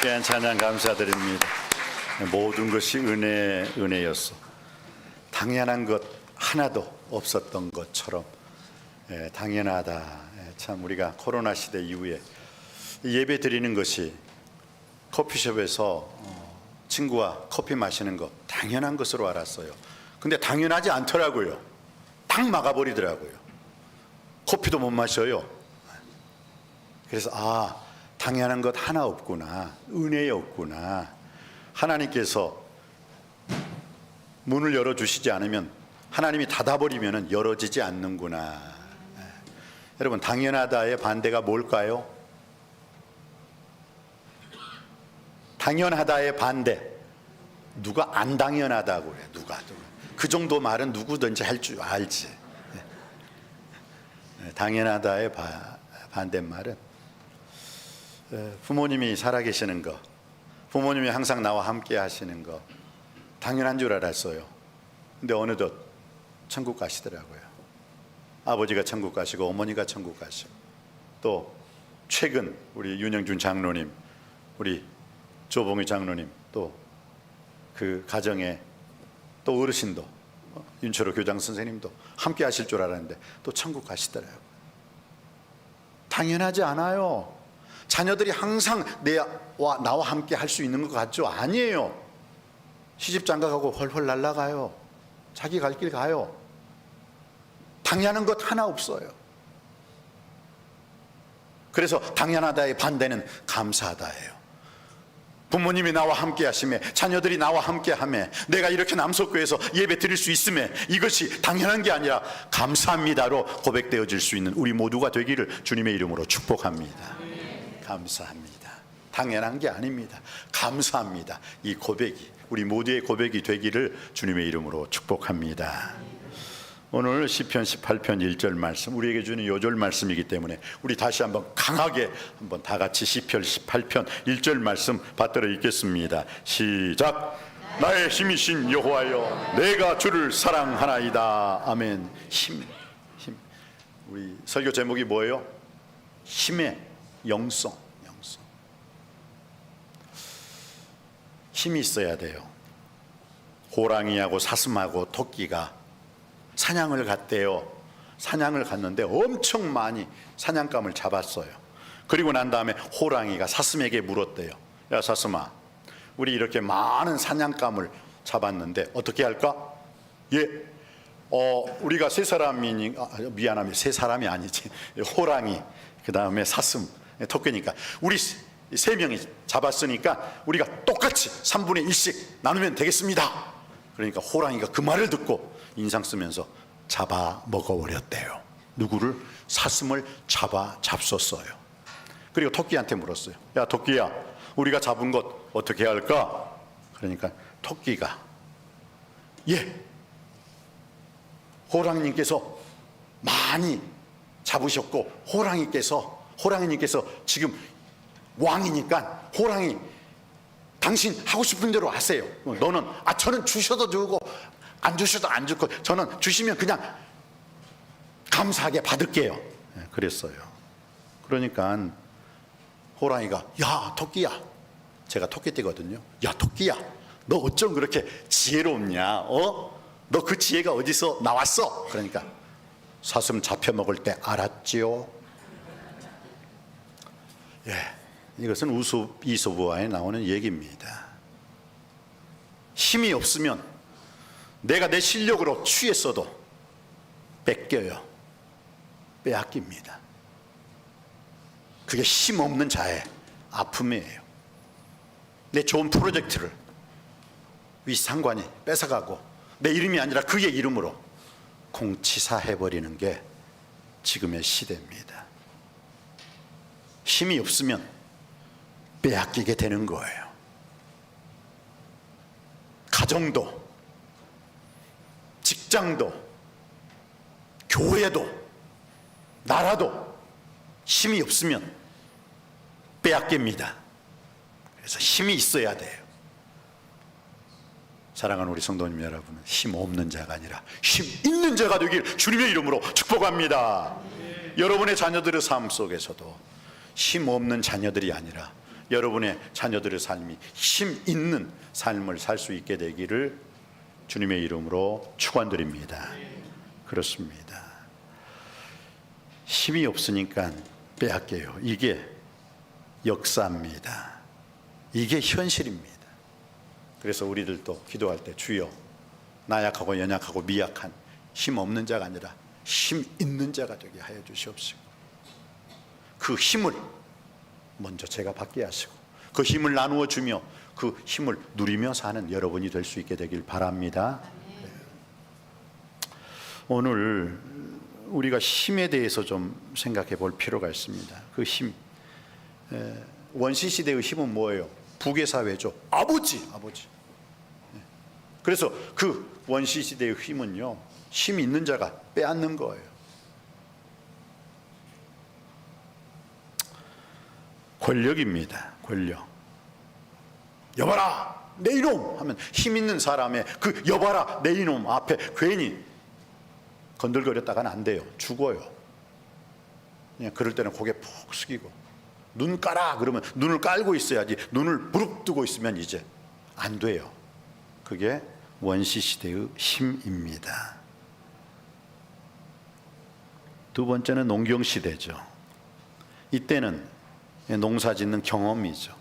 귀한 찬양 감사드립니다. 모든 것이 은혜 은혜였어. 당연한 것 하나도 없었던 것처럼 예, 당연하다. 예, 참 우리가 코로나 시대 이후에 예배 드리는 것이 커피숍에서 어, 친구와 커피 마시는 것 당연한 것으로 알았어요. 근데 당연하지 않더라고요. 딱 막아버리더라고요. 커피도 못 마셔요. 그래서 아 당연한 것 하나 없구나 은혜에 없구나 하나님께서 문을 열어 주시지 않으면 하나님이 닫아버리면 열어지지 않는구나 예. 여러분 당연하다의 반대가 뭘까요? 당연하다의 반대 누가 안 당연하다고 그래 누가. 그 정도 말은 누구든지 할 줄 알지 예, 당연하다의 바- 반대말은 에, 부모님이 살아계시는 거, 부모님이 항상 나와 함께 하시는 거 당연한 줄 알았어요. 근데 어느덧 천국 가시더라고요. 아버지가 천국 가시고 어머니가 천국 가시고 또 최근 우리 윤영준 장로님, 우리 조봉희 장로님 또 그 가정에 또 어르신도 어, 윤철호 교장 선생님도 함께 하실 줄 알았는데 또 천국 가시더라고요. 당연하지 않아요. 자녀들이 항상 내와 나와 함께 할 수 있는 것 같죠? 아니에요. 시집 장가 가고 헐헐 날아가요. 자기 갈 길 가요. 당연한 것 하나 없어요. 그래서 당연하다의 반대는 감사하다예요. 부모님이 나와 함께 하심에 자녀들이 나와 함께 함에 내가 이렇게 남석교에서 예배 드릴 수 있음에 이것이 당연한 게 아니라 감사합니다로 고백되어질 수 있는 우리 모두가 되기를 주님의 이름으로 축복합니다. 감사합니다. 당연한 게 아닙니다. 감사합니다. 이 고백이 우리 모두의 고백이 되기를 주님의 이름으로 축복합니다. 오늘 시편 18편 1절 말씀 우리에게 주는 요절 말씀이기 때문에 우리 다시 한번 강하게 한번 다 같이 시편 18편 1절 말씀 받들어 읽겠습니다. 시작. 나의 힘이신 여호와여 내가 주를 사랑하나이다. 아멘. 힘. 힘. 우리 설교 제목이 뭐예요? 힘의 영성. 영성. 힘이 있어야 돼요. 호랑이하고 사슴하고 토끼가 사냥을 갔대요. 사냥을 갔는데 엄청 많이 사냥감을 잡았어요. 그리고 난 다음에 호랑이가 사슴에게 물었대요. 야 사슴아, 우리 이렇게 많은 사냥감을 잡았는데 어떻게 할까? 예, 어 우리가 세 사람이니 아, 미안합니다. 세 사람이 아니지. 호랑이, 그 다음에 사슴, 토끼니까 우리 세 명이 잡았으니까 우리가 똑같이 3분의 1씩 나누면 되겠습니다. 그러니까 호랑이가 그 말을 듣고 인상 쓰면서 잡아 먹어버렸대요. 누구를? 사슴을 잡아 잡섰어요. 그리고 토끼한테 물었어요. 야, 토끼야, 우리가 잡은 것 어떻게 할까? 그러니까 토끼가, 예, 호랑이님께서 많이 잡으셨고, 호랑이께서, 호랑이님께서 지금 왕이니까 호랑이 당신 하고 싶은 대로 하세요. 너는 아 저는 주셔도 주고 안 주셔도 안 주고 저는 주시면 그냥 감사하게 받을게요. 예, 그랬어요. 그러니까 호랑이가 야 토끼야 제가 토끼띠거든요. 야 토끼야 너 어쩜 그렇게 지혜롭냐? 어? 너 그 지혜가 어디서 나왔어? 그러니까 사슴 잡혀 먹을 때 알았지요. 예, 이것은 우수 이소부화에 나오는 얘기입니다. 힘이 없으면 내가 내 실력으로 취했어도 뺏겨요. 빼앗깁니다. 그게 힘 없는 자의 아픔이에요. 내 좋은 프로젝트를 윗상관이 뺏어가고 내 이름이 아니라 그의 이름으로 공치사해버리는 게 지금의 시대입니다. 힘이 없으면 빼앗기게 되는 거예요. 가정도, 직장도, 교회도, 나라도 힘이 없으면 빼앗깁니다. 그래서 힘이 있어야 돼요. 사랑하는 우리 성도님 여러분, 힘 없는 자가 아니라 힘 있는 자가 되길 주님의 이름으로 축복합니다. 여러분의 자녀들의 삶 속에서도 힘 없는 자녀들이 아니라 여러분의 자녀들의 삶이 힘 있는 삶을 살 수 있게 되기를 주님의 이름으로 축원드립니다. 그렇습니다. 힘이 없으니까 빼앗겨요. 이게 역사입니다. 이게 현실입니다. 그래서 우리들도 기도할 때 주여 나약하고 연약하고 미약한 힘 없는 자가 아니라 힘 있는 자가 되게 하여 주시옵시고 그 힘을 먼저 제가 받게 하시고 그 힘을 나누어 주며 그 힘을 누리며 사는 여러분이 될 수 있게 되길 바랍니다. 네. 오늘 우리가 힘에 대해서 좀 생각해 볼 필요가 있습니다. 그 힘. 에, 원시 시대의 힘은 뭐예요? 부계 사회죠. 아버지, 아버지. 예. 그래서 그 원시 시대의 힘은요. 힘 있는 자가 빼앗는 거예요. 권력입니다. 권력. 여봐라 내 이놈 하면 힘 있는 사람의 그 여봐라 내 이놈 앞에 괜히 건들거렸다가는 안 돼요. 죽어요. 그냥 그럴 때는 고개 푹 숙이고 눈 깔아 그러면 눈을 깔고 있어야지 눈을 부릅뜨고 있으면 이제 안 돼요. 그게 원시 시대의 힘입니다. 두 번째는 농경 시대죠. 이때는 농사 짓는 경험이죠.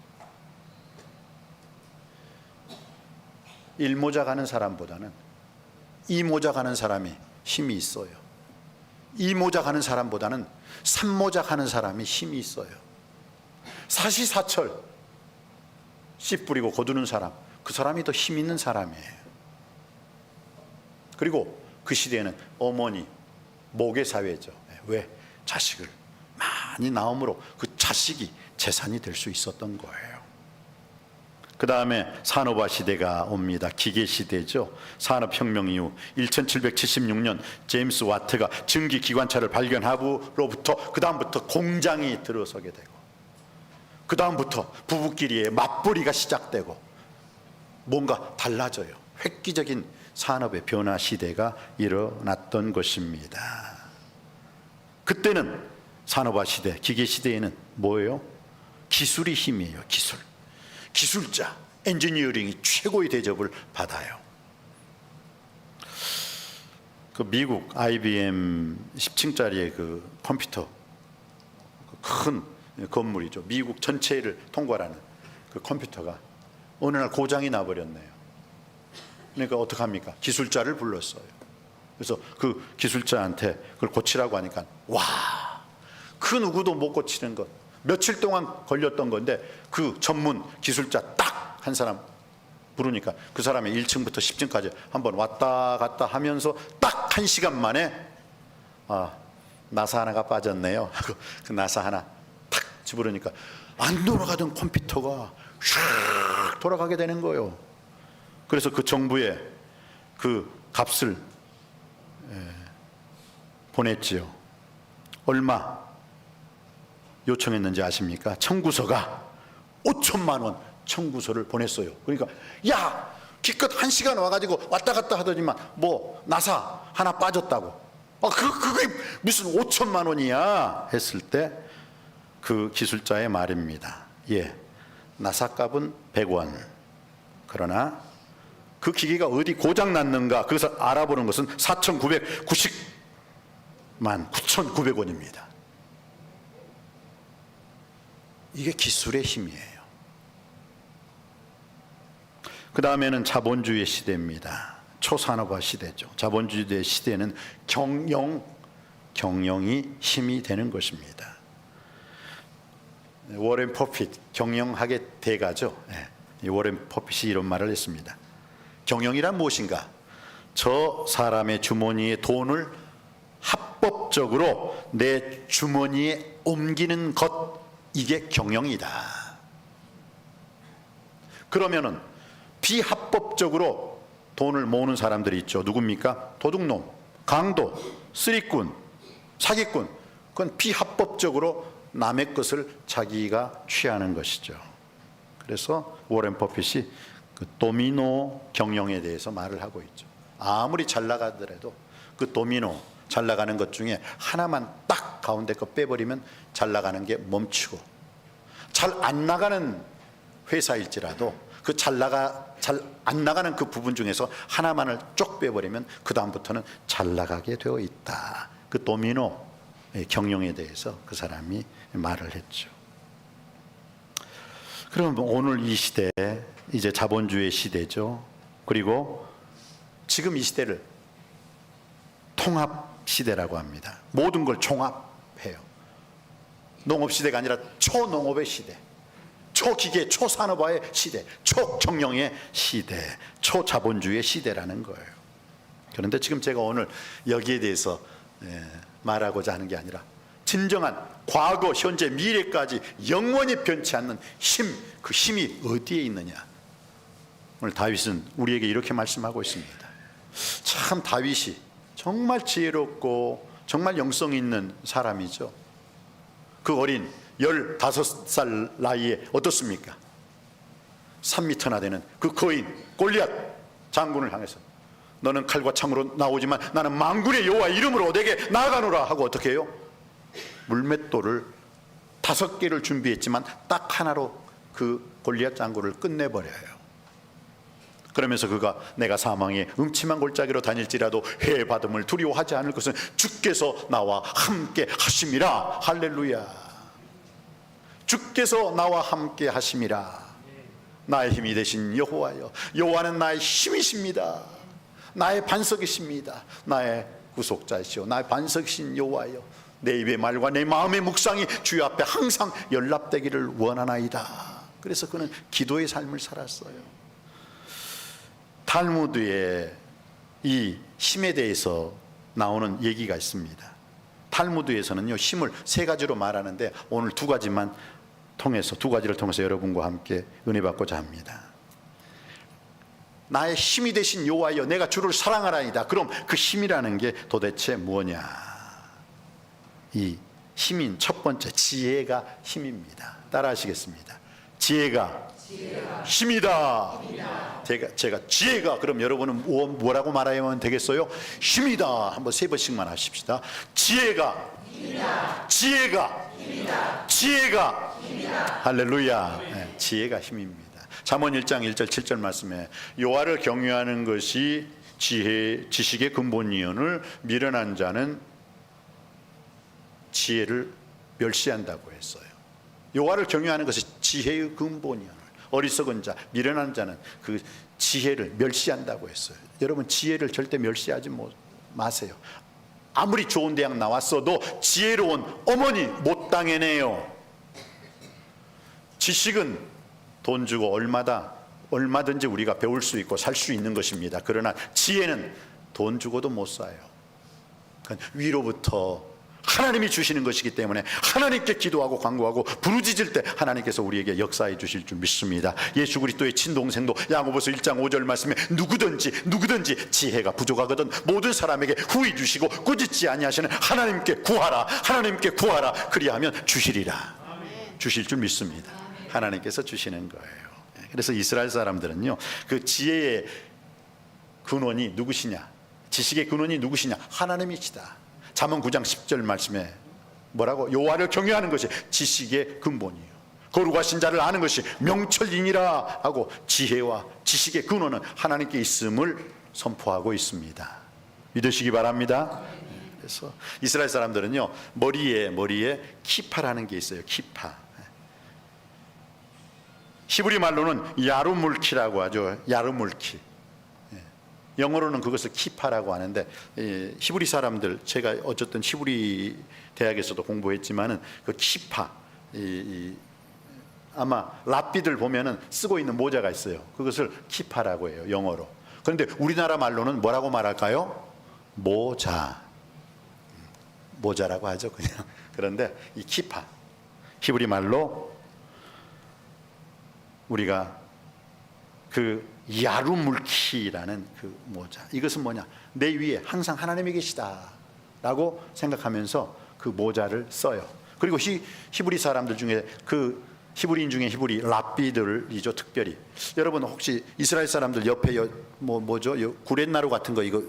일모자 가는 사람보다는 이모자 가는 사람이 힘이 있어요. 이모자 가는 사람보다는 삼모자 가는 사람이 힘이 있어요. 사시사철 씨 뿌리고 거두는 사람, 그 사람이 더 힘 있는 사람이에요. 그리고 그 시대에는 어머니 모계 사회죠. 왜 자식을 많이 낳음으로 그 자식이 재산이 될 수 있었던 거예요. 그 다음에 산업화 시대가 옵니다. 기계 시대죠. 산업혁명 이후 1776년 제임스 와트가 증기 기관차를 발견하고로부터 그 다음부터 공장이 들어서게 되고 그 다음부터 부부끼리의 맞벌이가 시작되고 뭔가 달라져요. 획기적인 산업의 변화 시대가 일어났던 것입니다. 그때는 산업화 시대, 기계 시대에는 뭐예요? 기술이 힘이에요. 기술. 기술자, 엔지니어링이 최고의 대접을 받아요. 그 미국 IBM 10층짜리의 그 컴퓨터 큰 건물이죠. 미국 전체를 통과하는 그 컴퓨터가 어느 날 고장이 나버렸네요. 그러니까 어떡합니까? 기술자를 불렀어요. 그래서 그 기술자한테 그걸 고치라고 하니까 와, 그 누구도 못 고치는 것. 며칠 동안 걸렸던 건데 그 전문 기술자 딱 한 사람 부르니까 그 사람이 1층부터 10층까지 한번 왔다 갔다 하면서 딱 한 시간 만에 아, 나사 하나가 빠졌네요. 하고 그 나사 하나 탁 집으려니까 안 돌아가던 컴퓨터가 슉 돌아가게 되는 거예요. 그래서 그 정부에 그 값을 예, 보냈지요. 얼마 요청했는지 아십니까? 청구서가 5천만 원 청구서를 보냈어요. 그러니까 야 기껏 한 시간 와가지고 왔다 갔다 하더니만 뭐 나사 하나 빠졌다고. 아, 그 그게 무슨 5천만 원이야 했을 때 그 기술자의 말입니다. 예, 나사 값은 100원. 그러나 그 기계가 어디 고장 났는가 그것을 알아보는 것은 4,990만 9,900원입니다. 이게 기술의 힘이에요. 그 다음에는 자본주의 시대입니다. 초산업화 시대죠. 자본주의 시대는 경영, 경영이 힘이 되는 것입니다. 워렌 퍼핏, 경영학의 대가죠. 예, 이 워렌 퍼핏이 이런 말을 했습니다. 경영이란 무엇인가? 저 사람의 주머니에 돈을 합법적으로 내 주머니에 옮기는 것, 이게 경영이다. 그러면은 비합법적으로 돈을 모으는 사람들이 있죠. 누굽니까? 도둑놈, 강도, 쓰리꾼, 사기꾼. 그건 비합법적으로 남의 것을 자기가 취하는 것이죠. 그래서 워렌 버핏이 그 도미노 경영에 대해서 말을 하고 있죠. 아무리 잘 나가더라도 그 도미노 잘 나가는 것 중에 하나만 딱 가운데 거 빼버리면 잘 나가는 게 멈추고 잘 안 나가는 회사일지라도 그 잘 나가 잘 안 나가는 그 부분 중에서 하나만을 쪽 빼버리면 그 다음부터는 잘 나가게 되어 있다. 그 도미노 경영에 대해서 그 사람이 말을 했죠. 그럼 오늘 이 시대 이제 자본주의 시대죠. 그리고 지금 이 시대를 통합 시대라고 합니다. 모든 걸 종합해요. 농업 시대가 아니라 초농업의 시대, 초기계, 초산업화의 시대, 초경영의 시대, 초자본주의 시대라는 거예요. 그런데 지금 제가 오늘 여기에 대해서 예, 말하고자 하는 게 아니라 진정한 과거, 현재, 미래까지 영원히 변치 않는 힘, 그 힘이 어디에 있느냐? 오늘 다윗은 우리에게 이렇게 말씀하고 있습니다. 참 다윗이 정말 지혜롭고 정말 영성 있는 사람이죠. 그 어린 15살 나이에 어떻습니까? 3미터나 되는 그 거인 골리앗 장군을 향해서 너는 칼과 창으로 나오지만 나는 만군의 여호와 이름으로 내게 나아가노라 하고 어떻게 해요? 물맷돌을 다섯 개를 준비했지만 딱 하나로 그 골리앗 장군을 끝내버려요. 그러면서 그가 내가 사망의 음침한 골짜기로 다닐지라도 해 받음을 두려워하지 않을 것은 주께서 나와 함께 하심이라 할렐루야. 주께서 나와 함께 하심이라. 나의 힘이 되신 여호와여. 여호와는 나의 힘이십니다. 나의 반석이십니다. 나의 구속자시오. 나의 반석이신 여호와여. 내 입의 말과 내 마음의 묵상이 주여 앞에 항상 연락되기를 원하나이다. 그래서 그는 기도의 삶을 살았어요. 탈무드에 이 힘에 대해서 나오는 얘기가 있습니다. 탈무드에서는요 힘을 세 가지로 말하는데 오늘 두 가지만 통해서 두 가지를 통해서 여러분과 함께 은혜 받고자 합니다. 나의 힘이 되신 여호와여 내가 주를 사랑하라이다. 그럼 그 힘이라는 게 도대체 뭐냐? 이 힘인 첫 번째 지혜가 힘입니다. 따라하시겠습니다. 지혜가, 힘이다. 제가 제가 지혜가 그럼 여러분은 뭐- 뭐라고 말하면 되겠어요? 힘이다. 한번 세 번씩만 하십시다. 지혜가 지혜가 지혜가 할렐루야. 네, 지혜가 힘입니다. 잠언 1장 1절 7절 말씀에 여호와를 경외하는 것이 지혜 지식의 근본 이언을 미련한 자는 지혜를 멸시한다고 했어요. 여호와를 경외하는 것이 지혜의 근본이언을 어리석은 자, 미련한 자는 그 지혜를 멸시한다고 했어요. 여러분 지혜를 절대 멸시하지 못- 마세요. 아무리 좋은 대학 나왔어도 지혜로운 어머니 못 당해내요. 지식은 돈 주고 얼마다 얼마든지 우리가 배울 수 있고 살 수 있는 것입니다. 그러나 지혜는 돈 주고도 못 사요. 그건 위로부터 하나님이 주시는 것이기 때문에 하나님께 기도하고 간구하고 부르짖을 때 하나님께서 우리에게 역사해 주실 줄 믿습니다. 예수 그리스도의 친동생도 야고보서 1장 5절 말씀에 누구든지 누구든지 지혜가 부족하거든 모든 사람에게 후히 주시고 꾸짖지 아니하시는 하나님께 구하라. 하나님께 구하라. 그리하면 주시리라. 주실 줄 믿습니다. 하나님께서 주시는 거예요. 그래서 이스라엘 사람들은요. 그 지혜의 근원이 누구시냐? 지식의 근원이 누구시냐? 하나님이시다. 잠언 9장 10절 말씀에 뭐라고? 여호와를 경외하는 것이 지식의 근본이에요. 거룩하신 자를 아는 것이 명철이니라 하고 지혜와 지식의 근원은 하나님께 있음을 선포하고 있습니다. 믿으시기 바랍니다. 그래서 이스라엘 사람들은요 머리에 머리에 키파라는 게 있어요. 키파. 히브리 말로는 야루물키라고 하죠. 야루물키. 영어로는 그것을 키파라고 하는데 이 히브리 사람들 제가 어쨌든 히브리 대학에서도 공부했지만은 그 키파 이, 이 아마 랍비들 보면은 쓰고 있는 모자가 있어요. 그것을 키파라고 해요. 영어로. 그런데 우리나라 말로는 뭐라고 말할까요? 모자. 모자라고 하죠, 그냥. 그런데 이 키파 히브리 말로 우리가 그 야루물키라는 그 모자 이것은 뭐냐 내 위에 항상 하나님이 계시다라고 생각하면서 그 모자를 써요. 그리고 히, 히브리 사람들 중에 그 히브리인 중에 히브리 랍비들이죠 특별히 여러분 혹시 이스라엘 사람들 옆에 여, 뭐 뭐죠 요 구렛나루 같은 거 이거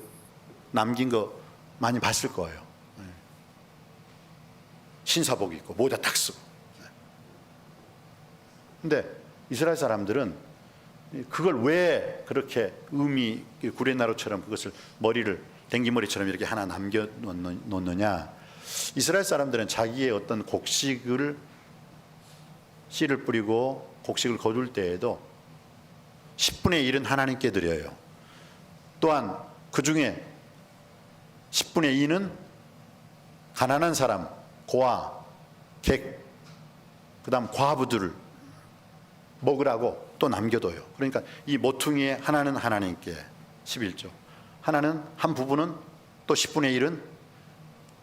남긴 거 많이 봤을 거예요. 네. 신사복 입고 모자 딱 쓰고 근데 이스라엘 사람들은 그걸 왜 그렇게 의미 구레나루처럼 그것을 머리를 댕기머리처럼 이렇게 하나 남겨 놓느냐? 이스라엘 사람들은 자기의 어떤 곡식을 씨를 뿌리고 곡식을 거둘 때에도 10분의 1은 하나님께 드려요. 또한 그 중에 10분의 2는 가난한 사람, 고아, 객, 그 다음 과부들을 먹으라고 또 남겨둬요. 그러니까 이 모퉁이에 하나는 하나님께 11조, 하나는 한 부분은 또 10분의 1은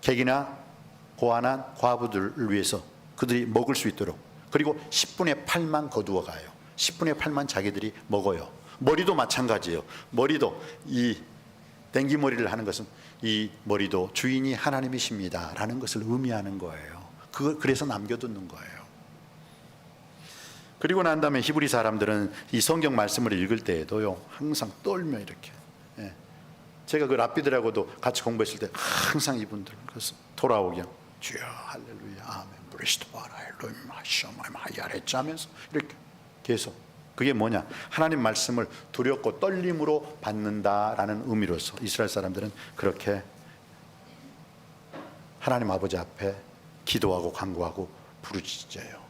객이나 고아나 과부들을 위해서 그들이 먹을 수 있도록 그리고 10분의 8만 거두어 가요. 10분의 8만 자기들이 먹어요. 머리도 마찬가지예요. 머리도 이 댕기머리를 하는 것은 이 머리도 주인이 하나님이십니다라는 것을 의미하는 거예요. 그 그래서 남겨두는 거예요. 그리고 난 다음에 히브리 사람들은 이 성경 말씀을 읽을 때에도요 항상 떨며 이렇게 예. 제가 그 랍비들하고도 같이 공부했을 때 항상 이분들 그래서 돌아오게 주여 할렐루야 아멘 브리스도 바라 엘로임 하셔마임 하야레 하면서 이렇게 계속 그게 뭐냐 하나님 말씀을 두렵고 떨림으로 받는다라는 의미로서 이스라엘 사람들은 그렇게 하나님 아버지 앞에 기도하고 간구하고 부르짖어요.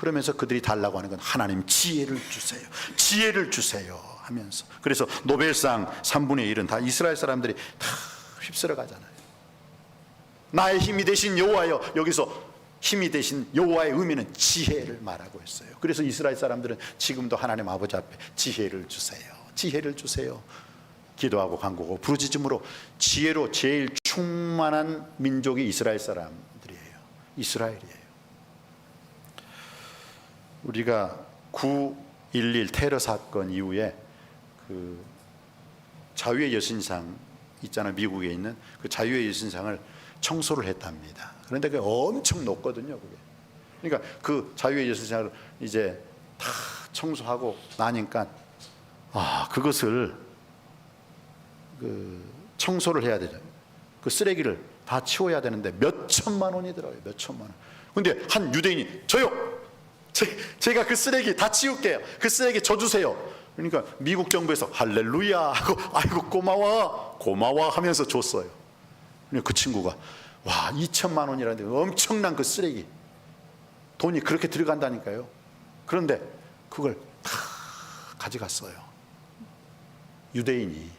그러면서 그들이 달라고 하는 건 하나님 지혜를 주세요. 지혜를 주세요 하면서 그래서 노벨상 3분의 1은 다 이스라엘 사람들이 다 휩쓸어 가잖아요. 나의 힘이 되신 여호와여 여기서 힘이 되신 여호와의 의미는 지혜를 말하고 있어요. 그래서 이스라엘 사람들은 지금도 하나님 아버지 앞에 지혜를 주세요. 지혜를 주세요. 기도하고 간구하고 부르짖음으로 지혜로 제일 충만한 민족이 이스라엘 사람들이에요. 이스라엘이에요. 우리가 9.11 테러 사건 이후에 그 자유의 여신상 있잖아요. 미국에 있는 그 자유의 여신상을 청소를 했답니다. 그런데 그게 엄청 높거든요. 그게. 그러니까 그 자유의 여신상을 이제 다 청소하고 나니까 아 그것을 그 청소를 해야 되죠. 그 쓰레기를 다 치워야 되는데 몇 천만 원이 들어요. 몇 천만 원. 근데 한 유대인이 저요. 제, 제가 그 쓰레기 다 치울게요. 그 쓰레기 저 주세요. 그러니까 미국 정부에서 할렐루야 하고 아이고 고마워 고마워 하면서 줬어요. 근데 그 친구가 와 2천만 원이라는데 엄청난 그 쓰레기 돈이 그렇게 들어간다니까요. 그런데 그걸 다 가져갔어요. 유대인이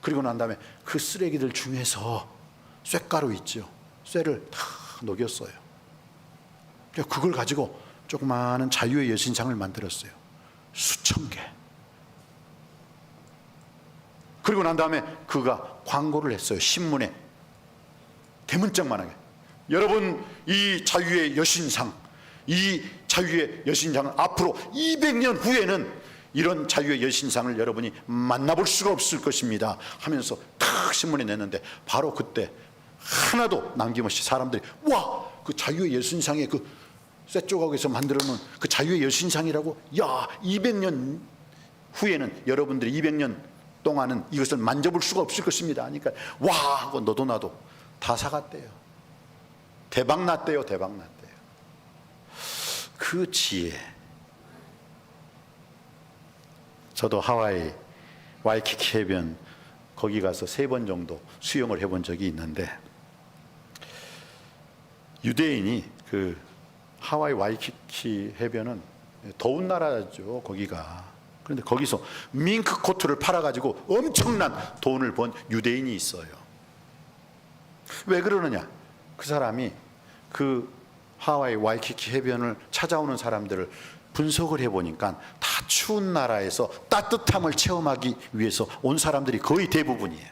그리고 난 다음에 그 쓰레기들 중에서 쇳가루 있죠. 쇠를 다 녹였어요. 그걸 가지고 조그마한 자유의 여신상을 만들었어요. 수천 개. 그리고 난 다음에 그가 광고를 했어요. 신문에. 대문짝만하게. 여러분, 이 자유의 여신상, 이 자유의 여신상은 앞으로 200년 후에는 이런 자유의 여신상을 여러분이 만나볼 수가 없을 것입니다. 하면서 탁 신문에 냈는데 바로 그때 하나도 남김없이 사람들이 와! 그 자유의 여신상의 그 쇠조각에서 만들어 놓은 그 자유의 여신상이라고 야 200년 후에는 여러분들이 200년 동안은 이것을 만져볼 수가 없을 것입니다. 하니까 와 하고 너도 나도 다 사갔대요. 대박 났대요 대박 났대요. 그 지혜. 저도 하와이 와이키키 해변 거기 가서 세 번 정도 수영을 해본 적이 있는데 유대인이 그 하와이 와이키키 해변은 더운 나라죠 거기가. 그런데 거기서 밍크 코트를 팔아가지고 엄청난 돈을 번 유대인이 있어요. 왜 그러느냐? 그 사람이 그 하와이 와이키키 해변을 찾아오는 사람들을 분석을 해보니까 다 추운 나라에서 따뜻함을 체험하기 위해서 온 사람들이 거의 대부분이에요.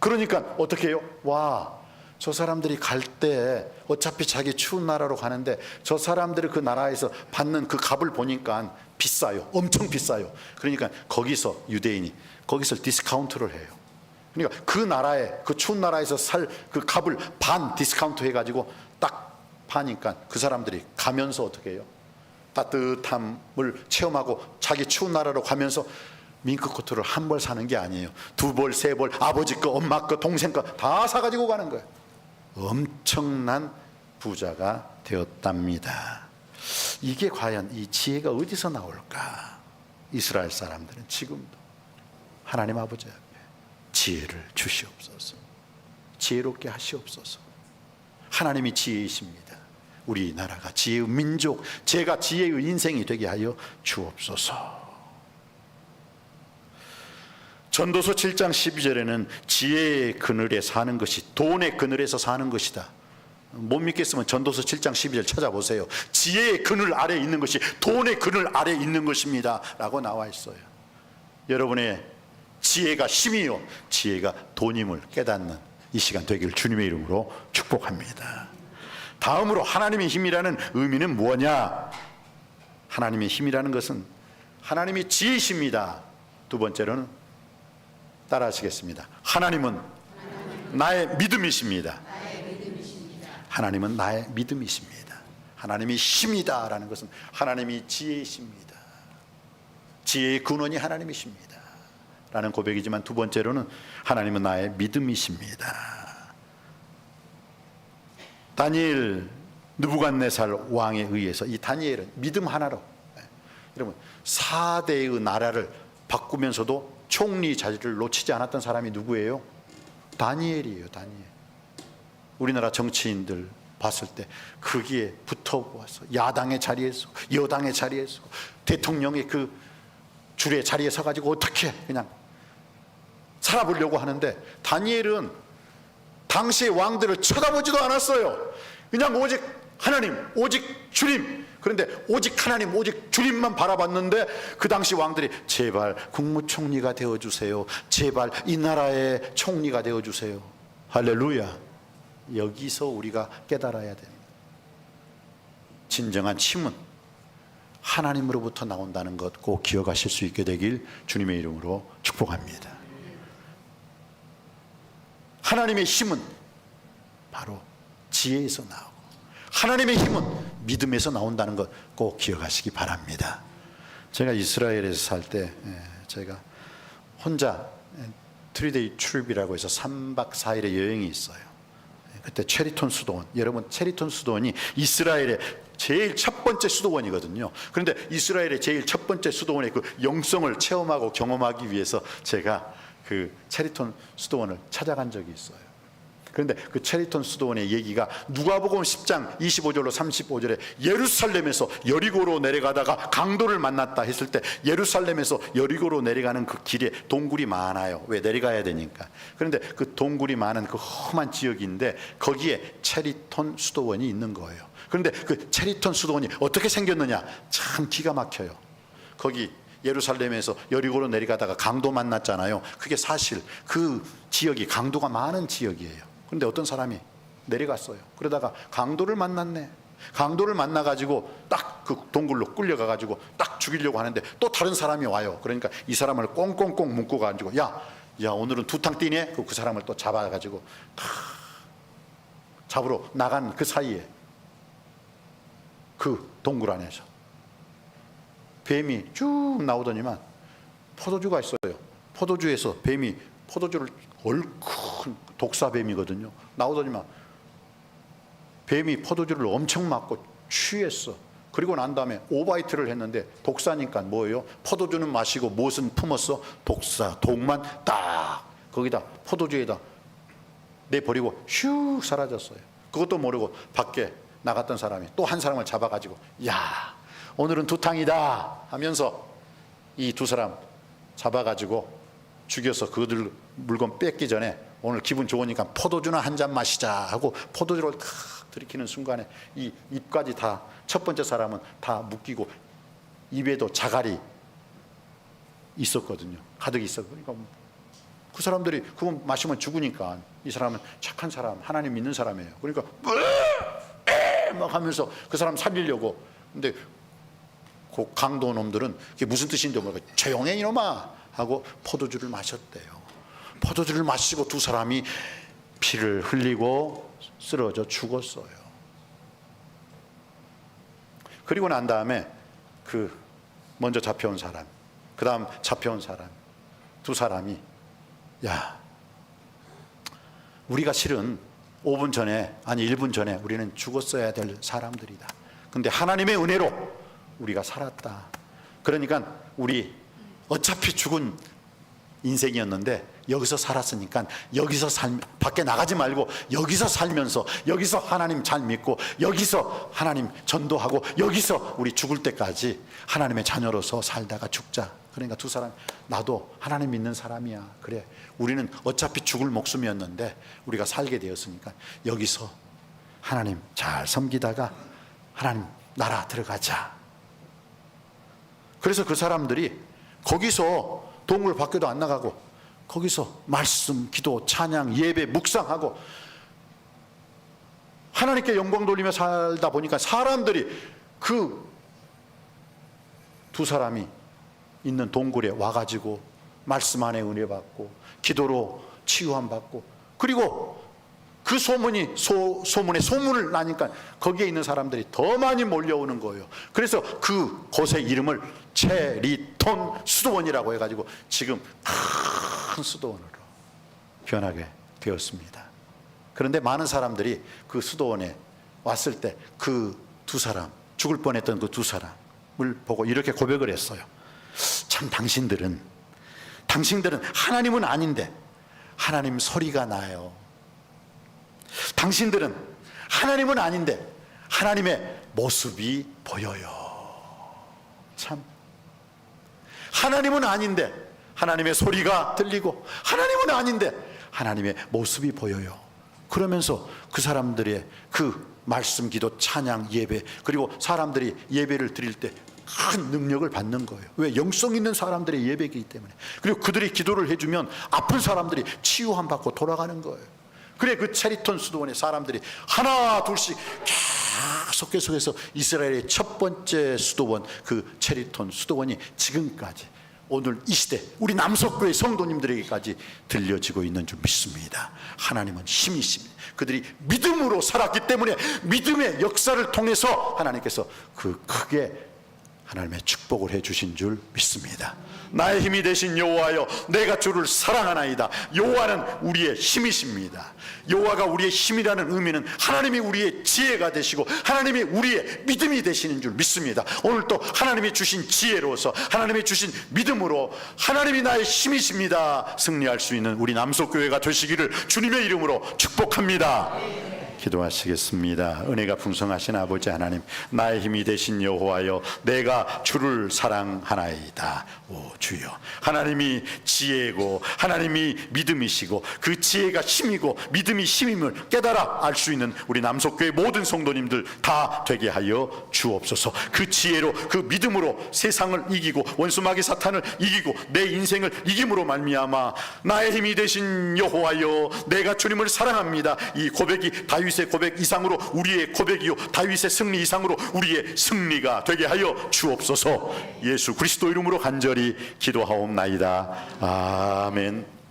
그러니까 어떻게 해요? 와, 저 사람들이 갈 때 어차피 자기 추운 나라로 가는데 저 사람들이 그 나라에서 받는 그 값을 보니까 비싸요. 엄청 비싸요. 그러니까 거기서 유대인이 거기서 디스카운트를 해요. 그러니까 그 나라에 그 추운 나라에서 살 그 값을 반 디스카운트 해가지고 딱 파니까 그 사람들이 가면서 어떻게 해요? 따뜻함을 체험하고 자기 추운 나라로 가면서 밍크 코트를 한 벌 사는 게 아니에요. 두 벌, 세 벌, 아버지 거, 엄마 거, 동생 거 다 사가지고 가는 거예요. 엄청난 부자가 되었답니다. 이게 과연 이 지혜가 어디서 나올까? 이스라엘 사람들은 지금도 하나님 아버지 앞에 지혜를 주시옵소서. 지혜롭게 하시옵소서. 하나님이 지혜이십니다. 우리나라가 지혜의 민족, 제가 지혜의 인생이 되게 하여 주옵소서. 전도서 7장 12절에는 지혜의 그늘에 사는 것이 돈의 그늘에서 사는 것이다. 못 믿겠으면 전도서 7장 12절 찾아보세요. 지혜의 그늘 아래 있는 것이 돈의 그늘 아래 있는 것입니다. 라고 나와 있어요. 여러분의 지혜가 힘이요. 지혜가 돈임을 깨닫는 이 시간 되기를 주님의 이름으로 축복합니다. 다음으로 하나님의 힘이라는 의미는 뭐냐? 하나님의 힘이라는 것은 하나님이 지혜이십니다. 두 번째로는 따라 하시겠습니다. 하나님은 나의 믿음이십니다. 하나님은 나의 믿음이십니다. 하나님이 힘이다라는 것은 하나님이 지혜이십니다. 지혜의 근원이 하나님이십니다. 라는 고백이지만 두 번째로는 하나님은 나의 믿음이십니다. 다니엘 느부갓네살 왕에 의해서 이 다니엘은 믿음 하나로 예, 여러분 4대의 나라를 바꾸면서도 총리 자리를 놓치지 않았던 사람이 누구예요? 다니엘이에요, 다니엘. 우리나라 정치인들 봤을 때 거기에 붙어보아서 야당의 자리에서 여당의 자리에서 대통령의 그 줄의 자리에 서가지고 어떻게 그냥 살아보려고 하는데 다니엘은 당시의 왕들을 쳐다보지도 않았어요. 그냥 오직 하나님, 오직 주님. 그런데 오직 하나님, 오직 주님만 바라봤는데 그 당시 왕들이 제발 국무총리가 되어 주세요. 제발 이 나라의 총리가 되어 주세요. 할렐루야. 여기서 우리가 깨달아야 됩니다. 진정한 힘은 하나님으로부터 나온다는 것 꼭 기억하실 수 있게 되길 주님의 이름으로 축복합니다. 하나님의 힘은 바로 지혜에서 나오고 하나님의 힘은 믿음에서 나온다는 것 꼭 기억하시기 바랍니다. 제가 이스라엘에서 살 때 제가 혼자 트리데이 트립이라고 해서 3박 4일의 여행이 있어요. 그때 체리톤 수도원 여러분 체리톤 수도원이 이스라엘의 제일 첫 번째 수도원이거든요. 그런데 이스라엘의 제일 첫 번째 수도원의 그 영성을 체험하고 경험하기 위해서 제가 그 체리톤 수도원을 찾아간 적이 있어요. 그런데 그 체리톤 수도원의 얘기가 누가복음 10장 25절로 35절에 예루살렘에서 여리고로 내려가다가 강도를 만났다 했을 때 예루살렘에서 여리고로 내려가는 그 길에 동굴이 많아요. 왜 내려가야 되니까. 그런데 그 동굴이 많은 그 험한 지역인데 거기에 체리톤 수도원이 있는 거예요. 그런데 그 체리톤 수도원이 어떻게 생겼느냐? 참 기가 막혀요. 거기 예루살렘에서 여리고로 내려가다가 강도 만났잖아요. 그게 사실 그 지역이 강도가 많은 지역이에요. 그런데 어떤 사람이 내려갔어요. 그러다가 강도를 만났네. 강도를 만나가지고 딱 그 동굴로 끌려가가지고 딱 죽이려고 하는데 또 다른 사람이 와요. 그러니까 이 사람을 꽁꽁꽁 묶어가지고 야, 야 오늘은 두탕 뛰네. 그, 그 사람을 또 잡아가지고 탁 잡으러 나간 그 사이에 그 동굴 안에서 뱀이 쭉 나오더니만 포도주가 있어요. 포도주에서 뱀이 포도주를 얼큰 독사뱀이거든요. 나오더니만 뱀이 포도주를 엄청 맞고 취했어. 그리고 난 다음에 오바이트를 했는데 독사니까 뭐예요? 포도주는 마시고 무엇은 품었어? 독사, 독만 딱 거기다 포도주에다 내버리고 슉 사라졌어요. 그것도 모르고 밖에 나갔던 사람이 또 한 사람을 잡아가지고 야 오늘은 두탕이다 하면서 이 두 사람 잡아가지고 죽여서 그들 물건 뺏기 전에 오늘 기분 좋으니까 포도주나 한 잔 마시자 하고 포도주를 탁 들이키는 순간에 이 입까지 다 첫 번째 사람은 다 묶이고 입에도 자갈이 있었거든요. 가득 있어. 그러니까 그 사람들이 그거 마시면 죽으니까 이 사람은 착한 사람, 하나님 믿는 사람이에요. 그러니까 막 하면서 그 사람 살리려고. 근데 그 강도 놈들은 그게 무슨 뜻인지 모르고 조용해 이놈아 하고 포도주를 마셨대요. 포도주를 마시고 두 사람이 피를 흘리고 쓰러져 죽었어요. 그리고 난 다음에 그 먼저 잡혀온 사람, 그 다음 잡혀온 사람, 두 사람이 야, 우리가 실은 5분 전에 아니 1분 전에 우리는 죽었어야 될 사람들이다. 근데 하나님의 은혜로 우리가 살았다. 그러니까 우리 어차피 죽은 인생이었는데 여기서 살았으니까 여기서 살 밖에 나가지 말고 여기서 살면서 여기서 하나님 잘 믿고 여기서 하나님 전도하고 여기서 우리 죽을 때까지 하나님의 자녀로서 살다가 죽자. 그러니까 두 사람 나도 하나님 믿는 사람이야. 그래. 우리는 어차피 죽을 목숨이었는데 우리가 살게 되었으니까 여기서 하나님 잘 섬기다가 하나님 나라 들어가자. 그래서 그 사람들이 거기서 동물 밖에도 안 나가고 거기서 말씀, 기도, 찬양, 예배, 묵상하고 하나님께 영광 돌리며 살다 보니까 사람들이 그 두 사람이 있는 동굴에 와가지고 말씀 안에 은혜 받고 기도로 치유함 받고 그리고 그 소문이 소, 소문에 소문을 나니까 거기에 있는 사람들이 더 많이 몰려오는 거예요. 그래서 그 곳의 이름을 체리톤 수도원이라고 해가지고 지금 큰 수도원으로 변하게 되었습니다. 그런데 많은 사람들이 그 수도원에 왔을 때 그 두 사람 죽을 뻔했던 그 두 사람을 보고 이렇게 고백을 했어요. 참 당신들은 당신들은 하나님은 아닌데 하나님 소리가 나요. 당신들은 하나님은 아닌데 하나님의 모습이 보여요. 참. 하나님은 아닌데 하나님의 소리가 들리고 하나님은 아닌데 하나님의 모습이 보여요. 그러면서 그 사람들의 그 말씀 기도 찬양 예배 그리고 사람들이 예배를 드릴 때 큰 능력을 받는 거예요. 왜 영성 있는 사람들의 예배이기 때문에. 그리고 그들이 기도를 해주면 아픈 사람들이 치유함 받고 돌아가는 거예요. 그래 그 체리톤 수도원의 사람들이 하나 둘씩 계속 계속해서 이스라엘의 첫 번째 수도원 그 체리톤 수도원이 지금까지 오늘 이 시대 우리 남석교의 성도님들에게까지 들려지고 있는 줄 믿습니다. 하나님은 힘이십니다. 그들이 믿음으로 살았기 때문에 믿음의 역사를 통해서 하나님께서 그 크게 하나님의 축복을 해 주신 줄 믿습니다. 나의 힘이 되신 여호와여 내가 주를 사랑하나이다. 여호와는 우리의 힘이십니다. 여호와가 우리의 힘이라는 의미는 하나님이 우리의 지혜가 되시고 하나님이 우리의 믿음이 되시는 줄 믿습니다. 오늘 또 하나님이 주신 지혜로서 하나님이 주신 믿음으로 하나님이 나의 힘이십니다. 승리할 수 있는 우리 남속교회가 되시기를 주님의 이름으로 축복합니다. 기도하시겠습니다. 은혜가 풍성하신 아버지 하나님, 나의 힘이 되신 여호와여, 내가 주를 사랑하나이다. 오 주여, 하나님이 지혜고 하나님이 믿음이시고 그 지혜가 힘이고 믿음이 힘임을 깨달아 알 수 있는 우리 남석교의 모든 성도님들 다 되게 하여 주옵소서. 그 지혜로 그 믿음으로 세상을 이기고 원수 마귀 사탄을 이기고 내 인생을 이김으로 말미암아 나의 힘이 되신 여호와여, 내가 주님을 사랑합니다. 이 고백이 다윗 다윗의 고백 이상으로 우리의 고백이요. 다윗의 승리 이상으로 우리의 승리가 되게 하여 주옵소서. 예수 그리스도 이름으로 간절히 기도하옵나이다. 아멘